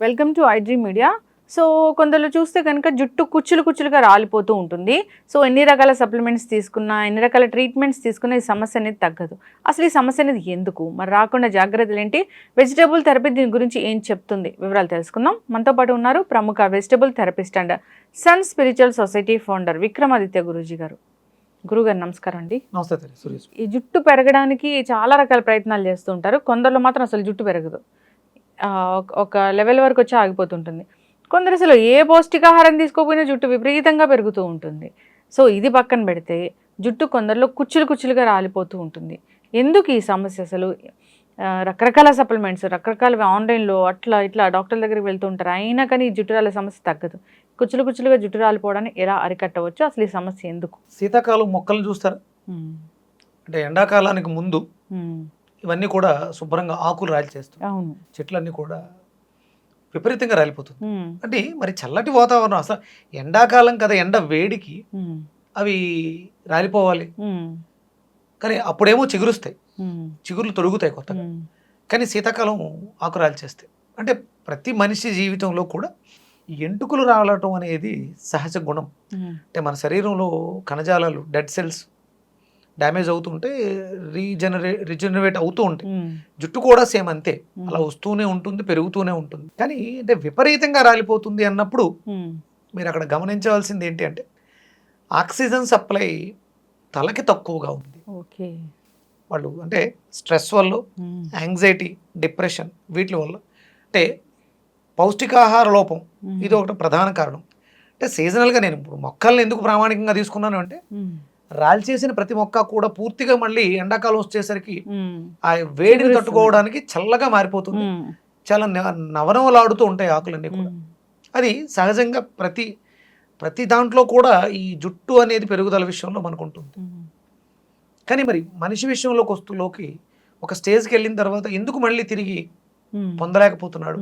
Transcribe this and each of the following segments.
Welcome to iDream media so కొందరు చూస్తే కనుక జుట్టు కుచ్చులు కుచ్చులుగా రాలిపోతూ ఉంటుంది. సో ఎన్ని రకాల సప్లిమెంట్స్ తీసుకున్నా ఎన్ని రకాల ట్రీట్మెంట్స్ తీసుకున్నా ఈ సమస్య అనేది తగ్గదు. అసలు ఈ సమస్య అనేది ఎందుకు? మరి రాకుండా జాగ్రత్తలు ఏంటి? వెజిటబుల్ థెరపీ దీని గురించి ఏం చెప్తుంది? వివరాలు తెలుసుకుందాం. మనతో పాటు ఉన్నారు ప్రముఖ vegetable therapist and sun spiritual society founder Vikramaditya Guruji గారు. గురుగారు నమస్కారం అండి. నమస్తే సురేష్. ఈ జుట్టు పెరగడానికి చాలా రకాల ప్రయత్నాలు చేస్తూ ఉంటారు. కొందరిలో మాత్రం అసలు జుట్టు పెరగదు. ఒక- లెవెల్ వరకు వచ్చి ఆగిపోతుంటుంది. కొందరు అసలు ఏ పౌష్టికాహారం తీసుకోకపోయినా జుట్టు విపరీతంగా పెరుగుతూ ఉంటుంది. సో ఇది పక్కన పెడితే జుట్టు కొందరిలో కుచ్చులు కుచ్చులుగా రాలిపోతూ ఉంటుంది. ఎందుకు ఈ సమస్య అసలు? రకరకాల సప్లిమెంట్స్ రకరకాల ఆన్లైన్లో అట్లా ఇట్లా డాక్టర్ల దగ్గరికి వెళ్తూ ఉంటారు. అయినా కానీ ఈ జుట్టు రాలే సమస్య తగ్గదు. కుచ్చులు కుచ్చులుగా జుట్టు రాలిపోవడాన్ని ఎలా అరికట్టవచ్చు అసలు ఈ సమస్య ఎందుకు? శీతాకాలం మొక్కలను చూస్తారా? అంటే ఎండాకాలానికి ముందు ఇవన్నీ కూడా శుభ్రంగా ఆకులు రాలి చేస్తాయి అవును. చెట్లన్నీ కూడా విపరీతంగా రాలిపోతుంది. అంటే మరి చల్లటి వాతావరణం అసలు ఎండాకాలం కదా ఎండ వేడికి అవి రాలిపోవాలి. కానీ అప్పుడేమో చిగురుస్తాయి. చిగుర్లు తొడుగుతాయి కొత్తగా. కానీ శీతాకాలం ఆకు రాలి చేస్తాయి అంటే ప్రతి మనిషి జీవితంలో కూడా ఎంటుకలు రాలటం అనేది సహజ గుణం. అంటే మన శరీరంలో కణజాలాలు డెడ్ సెల్స్ డ్యామేజ్ అవుతుంటే రీజనరే రిజనరేట్ అవుతూ ఉంటాయి. జుట్టు కూడా సేమ్ అంతే. అలా వస్తూనే ఉంటుంది పెరుగుతూనే ఉంటుంది. కానీ అంటే విపరీతంగా రాలిపోతుంది అన్నప్పుడు మీరు అక్కడ గమనించవలసింది ఏంటి అంటే ఆక్సిజన్ సప్లై తలకి తక్కువగా ఉంది. ఓకే. వాళ్ళు అంటే స్ట్రెస్ వల్ల యాంగ్జైటీ డిప్రెషన్ వీటి వల్ల. అంటే పౌష్టికాహార లోపం. ఇది ఒకటి ప్రధాన కారణం. అంటే సీజనల్గా నేను ఇప్పుడు మొక్కల్ని ఎందుకు ప్రామాణికంగా తీసుకున్నాను అంటే ఉమ్, రాలి చేసిన ప్రతి మొక్క కూడా పూర్తిగా మళ్ళీ ఎండాకాలం వచ్చేసరికి ఆ వేడిని. తట్టుకోవడానికి చల్లగా మారిపోతుంది. చాలా నవ- నవనవలాడుతూ ఉంటాయి ఆకులన్నీ కూడా. అది సహజంగా ప్రతి ప్రతి దాంట్లో కూడా ఈ జుట్టు అనేది పెరుగుదల విషయంలో మనకు ఉంటుంది. కానీ మరి మనిషి విషయంలోకి వస్తులోకి ఒక స్టేజ్కి వెళ్ళిన తర్వాత ఎందుకు మళ్ళీ తిరిగి పొందలేకపోతున్నాడు?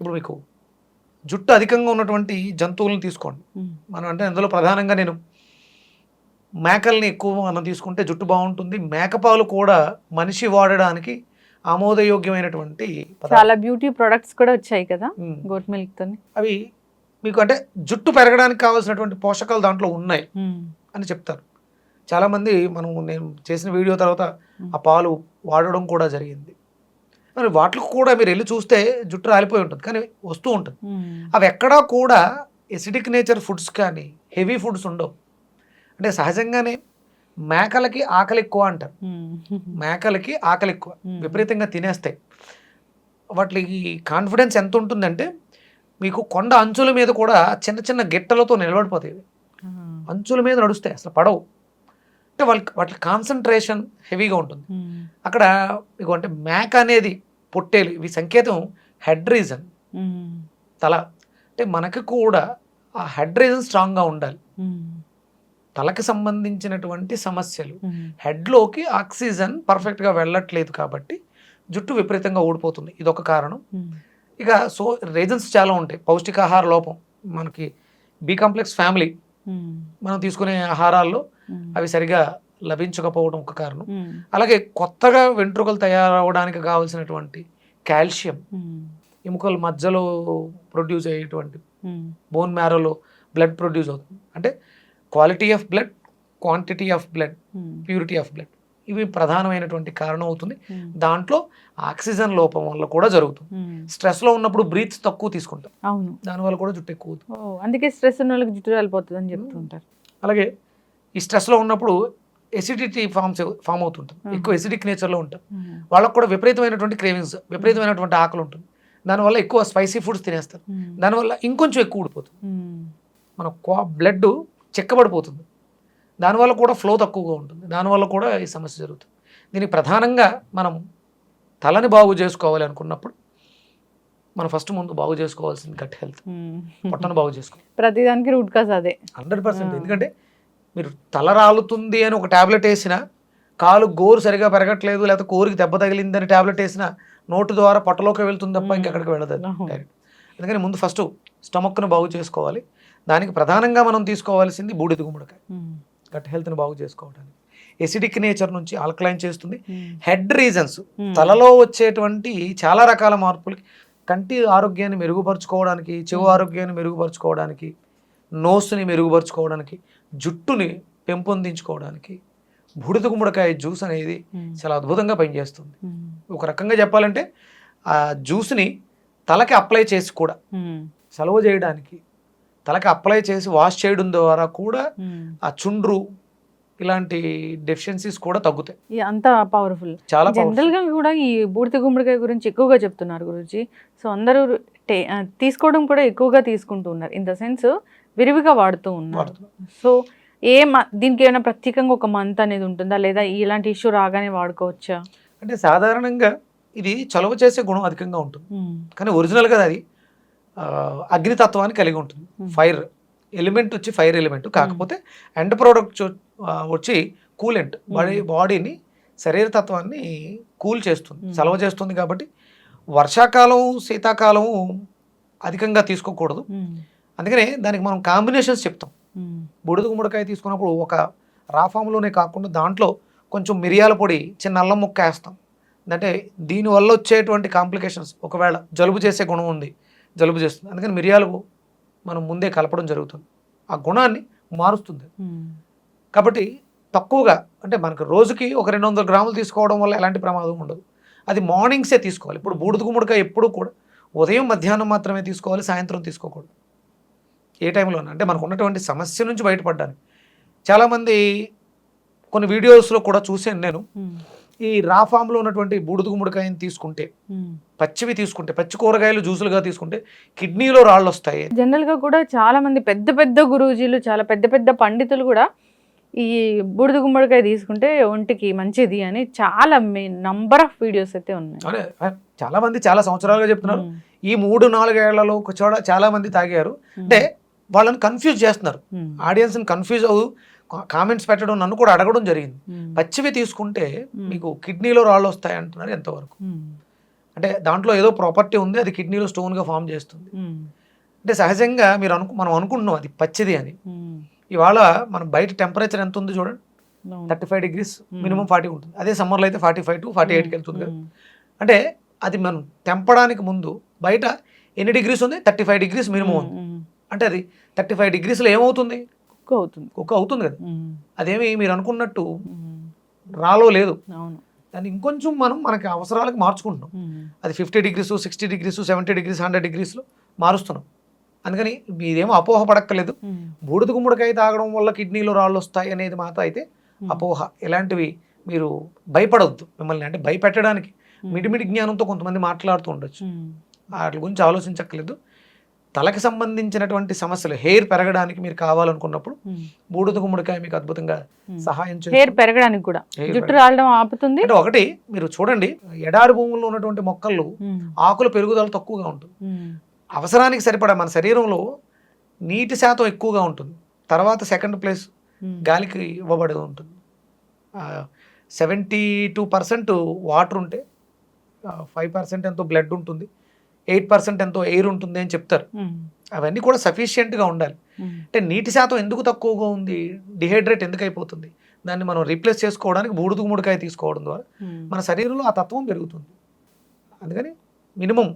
ఇప్పుడు మీకు జుట్టు అధికంగా ఉన్నటువంటి జంతువులను తీసుకోండి. మనం అంటే అందులో ప్రధానంగా నేను మేకల్ని ఎక్కువ మనం తీసుకుంటే జుట్టు బాగుంటుంది. మేకపాలు కూడా మనిషి వాడడానికి ఆమోదయోగ్యమైనటువంటి. చాలా బ్యూటీ ప్రొడక్ట్స్ కూడా వచ్చాయి కదా. గోట్ మిల్క్ తోని. అవి మీకు అంటే జుట్టు పెరగడానికి కావాల్సినటువంటి పోషకాలు దాంట్లో ఉన్నాయి అని చెప్తారు. చాలామంది మనం నేను చేసిన వీడియో తర్వాత ఆ పాలు వాడడం కూడా జరిగింది. మరి వాటికి కూడా మీరు వెళ్ళి చూస్తే జుట్టు రాలిపోయి ఉంటుంది. కానీ వస్తూ ఉంటుంది. అవి ఎక్కడా కూడా ఎసిడిక్ నేచర్ ఫుడ్స్ కానీ హెవీ ఫుడ్స్ ఉండవు. అంటే సహజంగానే మేకలకి ఆకలి ఎక్కువ అంటారు. మేకలకి ఆకలి ఎక్కువ. విపరీతంగా తినేస్తాయి. వాటికి కాన్ఫిడెన్స్ ఎంత ఉంటుందంటే మీకు కొండ అంచుల మీద కూడా చిన్న చిన్న గిట్టలతో నిలబడిపోతాయి అంచుల మీద నడుస్తాయి. అసలు పడవు. అంటే వాళ్ళకి వాటి కాన్సన్ట్రేషన్ హెవీగా ఉంటుంది. అక్కడ మీకు అంటే మేక అనేది పొట్టేలు. ఇవి సంకేతం హెడ్ రీజన్. తల. అంటే మనకి కూడా ఆ హెడ్ రీజన్ స్ట్రాంగ్గా ఉండాలి. తలకి సంబంధించినటువంటి సమస్యలు. హెడ్లోకి ఆక్సిజన్ పర్ఫెక్ట్గా వెళ్ళట్లేదు కాబట్టి జుట్టు విపరీతంగా ఊడిపోతుంది. ఇదొక కారణం. ఇక సో రీజన్స్ చాలా ఉంటాయి. పౌష్టికాహార లోపం. మనకి బి కాంప్లెక్స్ ఫ్యామిలీ. మనం తీసుకునే ఆహారాల్లో అవి సరిగా లభించకపోవడం ఒక కారణం. అలాగే కొత్తగా వెంట్రుకలు తయారవడానికి కావాల్సినటువంటి కాల్షియం ఎముకల మధ్యలో ప్రొడ్యూస్ అయ్యేటువంటి బోన్ మ్యారోలో బ్లడ్ ప్రొడ్యూస్ అవుతుంది. అంటే quality of blood quantity of blood purity of blood ఇవి ప్రధానమైనటువంటి కారణం అవుతుంది. దాంట్లో ఆక్సిజన్ లోపం వల్ల కూడా జరుగుతుంది. ఉమ్, స్ట్రెస్లో ఉన్నప్పుడు బ్రీత్ తక్కువ తీసుకుంటాం. అవును. దానివల్ల కూడా జుట్టు ఎక్కువ అందుకే స్ట్రెస్ ఉన్న వాళ్ళకి జుట్టు రాలిపోతుంది అని చెప్తుంటారు అలాగే ఈ స్ట్రెస్లో ఉన్నప్పుడు ఎసిడిటీ ఫామ్స్ ఫామ్ అవుతుంటుంది. ఎక్కువ ఎసిడిక్ నేచర్లో ఉంటాం. వాళ్ళకు కూడా విపరీతమైనటువంటి క్రేవింగ్స్ విపరీతమైనటువంటి ఆకలి ఉంటుంది. దానివల్ల ఎక్కువ స్పైసీ ఫుడ్స్ తినేస్తారు. దానివల్ల ఇంకొంచెం ఎక్కువ ఊడిపోతుంది. మన క్వా బ్లడ్ చెక్కబడిపోతుంది. దానివల్ల కూడా ఫ్లో తక్కువగా ఉంటుంది. దానివల్ల కూడా ఈ సమస్య జరుగుతుంది. దీనికి ప్రధానంగా మనం తలని బాగు చేసుకోవాలి అనుకున్నప్పుడు మనం ఫస్ట్ ముందు బాగు చేసుకోవాల్సింది గట్ హెల్త్. పొట్టను బాగు చేసుకోవాలి. ప్రతిదానికి రూట్ కాజ్ అదే. Hundred percent. ఎందుకంటే మీరు తల రాలుతుంది అని ఒక ట్యాబ్లెట్ వేసినా కాలు గోరు సరిగా పెరగట్లేదు లేకపోతే కోరికి దెబ్బ తగిలిందని ట్యాబ్లెట్ వేసినా నోటు ద్వారా పొట్టలోకి వెళ్తుంది తప్ప. ఇంకెక్కడికి వెళ్ళదు. డైరెక్ట్ అందుకని ముందు ఫస్ట్ స్టమక్ను బాగు చేసుకోవాలి దానికి ప్రధానంగా మనం తీసుకోవాల్సింది బూడిద గుమ్మడికాయ గట్ హెల్త్ని బాగు చేసుకోవడానికి ఎసిడిక్ నేచర్ నుంచి ఆల్కలైన్ చేస్తుంది. Head reasons. తలలో వచ్చేటువంటి చాలా రకాల మార్పులకి కంటి ఆరోగ్యాన్ని మెరుగుపరుచుకోవడానికి చెవు. ఆరోగ్యాన్ని మెరుగుపరుచుకోవడానికి నోస్ని మెరుగుపరుచుకోవడానికి జుట్టుని పెంపొందించుకోవడానికి బుడిద గుమ్మడికాయ జ్యూస్ అనేది. చాలా అద్భుతంగా పనిచేస్తుంది. ఒక రకంగా చెప్పాలంటే ఆ జ్యూస్ని తలకి అప్లై చేసి కూడా. సలవ చేయడానికి తలకి అప్లై చేసి వాష్ చేయడం ద్వారా కూడా. ఆ చుండ్రు ఇలాంటి డెఫిషియన్సీస్ కూడా తగ్గుతాయి అంత పవర్ఫుల్ చాలా జనరల్గా కూడా ఈ బూడిద గుమ్మడికాయ గురించి ఎక్కువగా చెప్తున్నారు గురుజీ సో అందరూ తీసుకోవడం కూడా ఎక్కువగా తీసుకుంటూ ఉన్నారు ఇన్ ద సెన్స్ విరివిగా వాడుతూ ఉన్నారు. సో ఏ మ- దీనికి ఏమైనా ప్రత్యేకంగా ఒక మంత్ అనేది ఉంటుందా? లేదా ఇలాంటి ఇష్యూ రాగానే వాడుకోవచ్చా? అంటే సాధారణంగా ఇది చలవ చేసే గుణం అధికంగా ఉంటుంది. కానీ ఒరిజినల్గా అది ఆ, అగ్నితత్వాన్ని కలిగి ఉంటుంది. ఫైర్ ఎలిమెంట్ వచ్చి ఫైర్ ఎలిమెంట్ కాకపోతే ఎండ్ ప్రోడక్ట్ వచ్చి కూలెంట్ బాడీ బాడీని శరీర తత్వాన్ని కూల్ చేస్తుంది. చలవ చేస్తుంది కాబట్టి వర్షాకాలం శీతాకాలం అధికంగా తీసుకోకూడదు. అందుకనే దానికి మనం కాంబినేషన్స్ చెప్తాం. బుడిద గుమ్మడికాయ తీసుకున్నప్పుడు ఒక రాఫామ్లోనే కాకుండా దాంట్లో కొంచెం మిరియాల పొడి చిన్న అల్లం ముక్క వేస్తాం. అంటే దీనివల్ల వచ్చేటువంటి కాంప్లికేషన్స్ ఒకవేళ జలుబు చేసే గుణం ఉంది జలుబు చేస్తుంది. అందుకని మిరియాలు మనం ముందే కలపడం జరుగుతుంది. ఆ గుణాన్ని మారుస్తుంది. కాబట్టి తక్కువగా అంటే మనకు రోజుకి ఒక రెండు వందల గ్రాములు తీసుకోవడం వల్ల ఎలాంటి ప్రమాదం ఉండదు. అది మార్నింగ్సే తీసుకోవాలి. ఇప్పుడు బూడిద గుమ్మడికాయ ఎప్పుడు కూడా ఉదయం మధ్యాహ్నం మాత్రమే తీసుకోవాలి సాయంత్రం తీసుకోకూడదు. ఏ టైంలో అంటే మనకు ఉన్నటువంటి సమస్య నుంచి బయటపడ్డానికి. చాలామంది కొన్ని వీడియోస్లో కూడా చూశాను నేను. ఈ రా ఫామ్లో ఉన్నటువంటి బూడిద గుమ్మడికాయని తీసుకుంటే పచ్చివి తీసుకుంటే పచ్చి కూరగాయలు జ్యూసులుగా తీసుకుంటే కిడ్నీలో రాళ్ళు వస్తాయి జనరల్గా కూడా చాలా మంది పెద్ద పెద్ద గురూజీలు చాలా పెద్ద పెద్ద పండితులు కూడా ఈ బూడిద గుమ్మడికాయ తీసుకుంటే ఒంటికి మంచిది అని చాలా నంబర్ ఆఫ్ వీడియోస్ అయితే ఉన్నాయి. చాలా మంది చాలా సంవత్సరాలుగా చెప్తున్నారు. ఈ మూడు నాలుగేళ్ళలో చాలా మంది తాగారు. అంటే వాళ్ళని కన్ఫ్యూజ్ చేస్తున్నారు. ఆడియన్స్ని కన్ఫ్యూజ్ అవ్వు కామెంట్స్ పెట్టడం నన్ను కూడా అడగడం జరిగింది ఉమ్. పచ్చివి తీసుకుంటే Hmm. మీకు కిడ్నీలో రాళ్ళు వస్తాయి అంటున్నారు ఎంతవరకు ఉమ్. అంటే దాంట్లో ఏదో ప్రాపర్టీ ఉంది అది కిడ్నీలో స్టోన్గా ఫామ్ చేస్తుంది. అంటే సహజంగా మీరు అనుకు మనం అనుకుంటున్నాం అది పచ్చిది అని. ఇవాళ మనం బయట టెంపరేచర్ ఎంత ఉంది చూడండి. Thirty five degrees Hmm. Minimum forty ఉంటుంది అదే సమ్మర్లో అయితే ఫార్టీ ఫైవ్ టు ఫార్టీ ఎయిట్కి వెళ్తుంది కదా. అంటే అది మనం తెంపడానికి ముందు బయట ఎన్ని డిగ్రీస్ ఉంది థర్టీ ఫైవ్ డిగ్రీస్ మినిమం ఉంది. అంటే అది థర్టీ ఫైవ్ డిగ్రీస్లో ఏమవుతుంది కుక్ అవుతుంది కుక్క అవుతుంది కదా. అదేమి మీరు అనుకున్నట్టు. రాలో లేదు అవును దాన్ని ఇంకొంచెం మనం మనకి అవసరాలకు మార్చుకుంటున్నాం. అది fifty degrees sixty degrees seventy degrees hundred డిగ్రీస్లో మారుస్తున్నాం అందుకని మీరేమో అపోహ పడక్కలేదు. బూడిద గుమ్మడికాయ తాగడం వల్ల కిడ్నీలో రాళ్ళు వస్తాయి అనేది మాత్రం అయితే. అపోహ ఇలాంటివి మీరు భయపడవద్దు మిమ్మల్ని అంటే భయపెట్టడానికి. మిడిమిడి జ్ఞానంతో కొంతమంది మాట్లాడుతూ ఉండొచ్చు. వాటి గురించి ఆలోచించక్కర్లేదు తలకి సంబంధించినటువంటి సమస్యలు హెయిర్ పెరగడానికి మీరు కావాలనుకున్నప్పుడు. బూడిద గుమ్మడికాయ మీకు అద్భుతంగా. సహాయం హెయిర్ పెరగడానికి కూడా జుట్టు రాలడం ఆపుతుంది అంటే ఒకటి మీరు చూడండి ఎడారి భూముల్లో ఉన్నటువంటి మొక్కలు. ఆకుల పెరుగుదల తక్కువగా ఉంటుంది. అవసరానికి సరిపడా మన శరీరంలో నీటి శాతం ఎక్కువగా ఉంటుంది తర్వాత సెకండ్ ప్లేస్. గాలికి ఇవ్వబడి ఉంటుంది సెవెంటీ టూ పర్సెంట్ వాటర్ ఉంటే ఫైవ్ పర్సెంట్ ఎంతో బ్లడ్ ఉంటుంది ఎయిట్ పర్సెంట్ ఎంతో ఎయిర్ ఉంటుంది అని చెప్తారు. అవన్నీ కూడా సఫిషియెంట్గా ఉండాలి. అంటే నీటి శాతం ఎందుకు తక్కువగా ఉంది డిహైడ్రేట్ ఎందుకు అయిపోతుంది దాన్ని మనం రీప్లేస్ చేసుకోవడానికి బూడిద గుమ్మడికాయ తీసుకోవడం ద్వారా. మన శరీరంలో ఆ తత్వం పెరుగుతుంది అందుకని మినిమం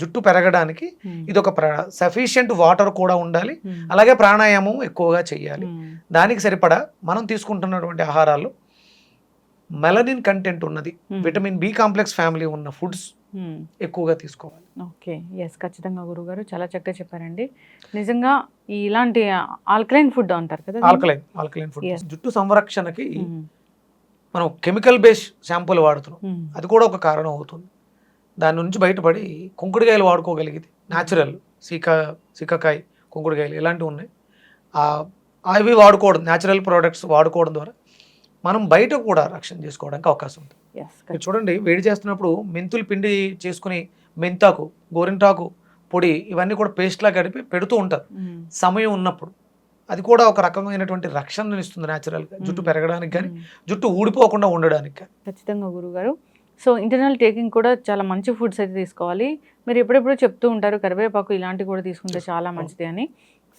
జుట్టు పెరగడానికి. ఇది ఒక సఫిషియెంట్ వాటర్ కూడా ఉండాలి. అలాగే ప్రాణాయామం ఎక్కువగా చేయాలి. దానికి సరిపడా మనం తీసుకుంటున్నటువంటి ఆహారాల్లో మెలనిన్ కంటెంట్ ఉన్నది. విటమిన్ బి కాంప్లెక్స్ ఫ్యామిలీ ఉన్న ఫుడ్స్. ఎక్కువగా తీసుకోవాలి. ఓకే ఎస్ ఖచ్చితంగా గురుగారు చాలా చక్కగా చెప్పారండి. నిజంగా ఇలాంటి ఆల్కలైన్ ఫుడ్ అంటారు కదా ఆల్కలైన్ ఆల్కలైన్ ఫుడ్. జుట్టు సంరక్షణకి ఉమ్. మనం కెమికల్ బేస్ షాంపూలు వాడుతున్నాం. ఉమ్. అది కూడా ఒక కారణం అవుతుంది. దాని నుంచి బయటపడి కుంకుడుకాయలు వాడుకోగలిగితే న్యాచురల్ సీక సీకాకాయ కుంకుడుకాయలు ఇలాంటివి ఉన్నాయి. అవి వాడుకోవడం న్యాచురల్ ప్రోడక్ట్స్ వాడుకోవడం ద్వారా మనం బయట కూడా రక్షణ చేసుకోవడానికి అవకాశం ఉంది. మీరు చూడండి వేడి చేస్తున్నప్పుడు మెంతులు పిండి చేసుకుని మెంతాకు గోరింటాకు పొడి ఇవన్నీ కూడా పేస్ట్లా గడిపి పెడుతూ ఉంటారు. ఉమ్. సమయం ఉన్నప్పుడు. అది కూడా ఒక రకమైనటువంటి రక్షణను ఇస్తుంది న్యాచురల్గా జుట్టు Mm. పెరగడానికి కానీ ఉమ్. జుట్టు ఊడిపోకుండా ఉండడానికి కానీ. ఖచ్చితంగా గురుగారు. సో ఇంటర్నల్ టేకింగ్ కూడా చాలా మంచి ఫుడ్స్ అయితే తీసుకోవాలి. మీరు ఎప్పుడెప్పుడు చెప్తూ ఉంటారు కరివేపాకు ఇలాంటివి కూడా తీసుకుంటే చాలా మంచిది అని.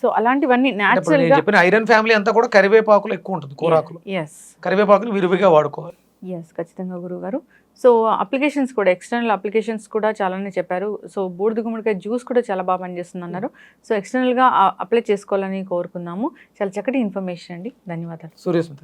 సో అలాంటివన్నీ న్యాచురల్ చెప్పిన ఐరన్ ఫ్యామిలీ అంతా కూడా కరివేపాకులు ఎక్కువ ఉంటుంది కూరాకులు. ఎస్ కరివేపాకుని విరివిగా వాడుకోవాలి. ఎస్ ఖచ్చితంగా గురువు గారు సో అప్లికేషన్స్ కూడా ఎక్స్టర్నల్ అప్లికేషన్స్ కూడా చాలానే చెప్పారు. సో బూడిద గుమ్మడికాయ జ్యూస్ కూడా చాలా బాగా పనిచేస్తుంది అన్నారు సో ఎక్స్టర్నల్గా అప్లై చేసుకోవాలని కోరుకుందాము. చాలా చక్కటి ఇన్ఫర్మేషన్ అండి. ధన్యవాదాలు. సూర్యస్మిత